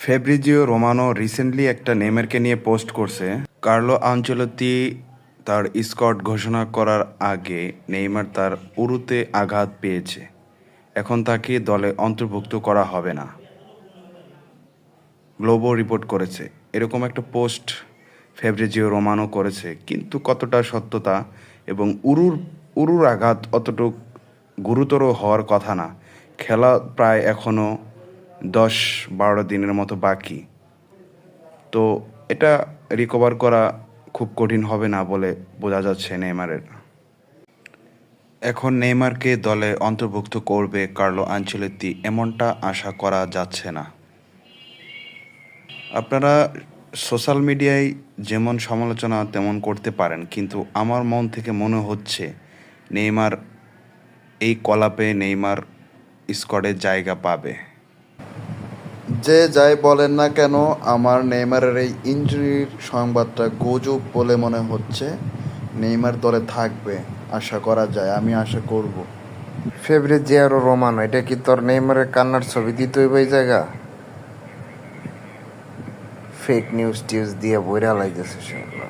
Fabrizio Romano recently একটা নেইমারকে নিয়ে post করছে। কার্লো আঞ্চলতি তার স্কট ঘোষণা করার আগে নেইমার তার উরুতে আঘাত পেয়েছে। এখন তাকে দলে অন্তর্ভুক্ত করা হবে না। গ্লোবো রিপোর্ট করেছে। এরকম একটা পোস্ট ফেব্রিজিও রোমানো করেছে, কিন্তু কতটা সত্যতা এবং উরুর উরুর আঘাত অতটুক গুরুতর হওয়ার কথা না। খেলা প্রায় এখনও দশ বারো দিনের মতো বাকি। তো এটা রিকভার করা খুব কঠিন হবে না বলে বোঝা যাচ্ছে নেইমারের। এখন নেইমারকে দলে অন্তর্ভুক্ত করবে কার্লো আঞ্চলেত্তি, এমনটা আশা করা যাচ্ছে না। আপনারা সোশ্যাল মিডিয়ায় যেমন সমালোচনা তেমন করতে পারেন, কিন্তু আমার মন থেকে মনে হচ্ছে নেইমার এই কলাপে নেইমার স্কোয়াডে জায়গা পাবে। যে যাই বলেন না কেন, আমার নেইমারের এই ইঞ্জুরির সংবাদটা গুজব বলে মনে হচ্ছে। নেইমার দলে থাকবে, আশা করা যায়, আমি আশা করব। আরও রোমান, এটা কি তোর নেইমারের কান্নার ছবি? দিতে ওই জায়গা? ফেক নিউজ টিউজ দিয়ে বইরা লাইতেছে সব